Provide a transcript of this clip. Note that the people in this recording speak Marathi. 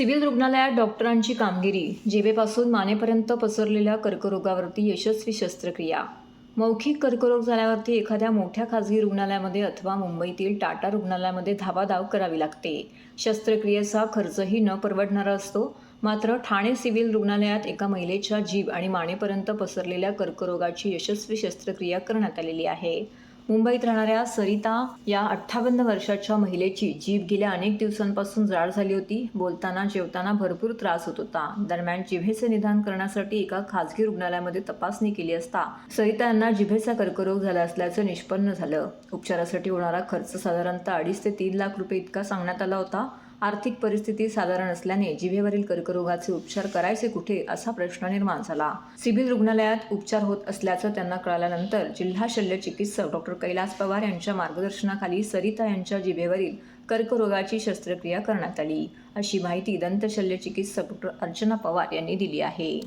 सिव्हिल रुग्णालयात डॉक्टरांची कामगिरी जिबेपासून मानेपर्यंत पसरलेल्या कर्करोगावरती यशस्वी शस्त्रक्रिया. मौखिक कर्करोग झाल्यावरती एखाद्या मोठ्या खाजगी रुग्णालयामध्ये अथवा मुंबईतील टाटा रुग्णालयामध्ये धावाधाव करावी लागते. शस्त्रक्रियेचा खर्चही न परवडणारा असतो. मात्र ठाणे सिव्हिल रुग्णालयात एका महिलेच्या जीभ आणि मानेपर्यंत पसरलेल्या कर्करोगाची यशस्वी शस्त्रक्रिया करण्यात आलेली आहे. मुंबईत राहणाऱ्या सरिता या अठ्ठावन्न वर्षाच्या महिलेची जीभ गेल्या अनेक दिवसांपासून जाड झाली होती. बोलताना जेवताना भरपूर त्रास होत होता. दरम्यान जिभेचे निदान करण्यासाठी एका खासगी रुग्णालयामध्ये तपासणी केली असता सरिता यांना जिभेचा कर्करोग झाला असल्याचं निष्पन्न झालं. उपचारासाठी होणारा खर्च साधारणतः अडीच ते तीन लाख रुपये इतका सांगण्यात आला होता. आर्थिक परिस्थिती साधारण असल्याने जिभेवरील कर्करोगाचे उपचार करायचे कुठे असा प्रश्न निर्माण झाला. सिव्हिल रुग्णालयात उपचार होत असल्याचं त्यांना कळाल्यानंतर जिल्हा शल्य चिकित्सक डॉक्टर कैलास पवार यांच्या मार्गदर्शनाखाली सरिता यांच्या जिभेवरील कर्करोगाची शस्त्रक्रिया करण्यात आली. अशी माहिती दंतशल्य चिकित्सक डॉक्टर अर्चना पवार यांनी दिली आहे.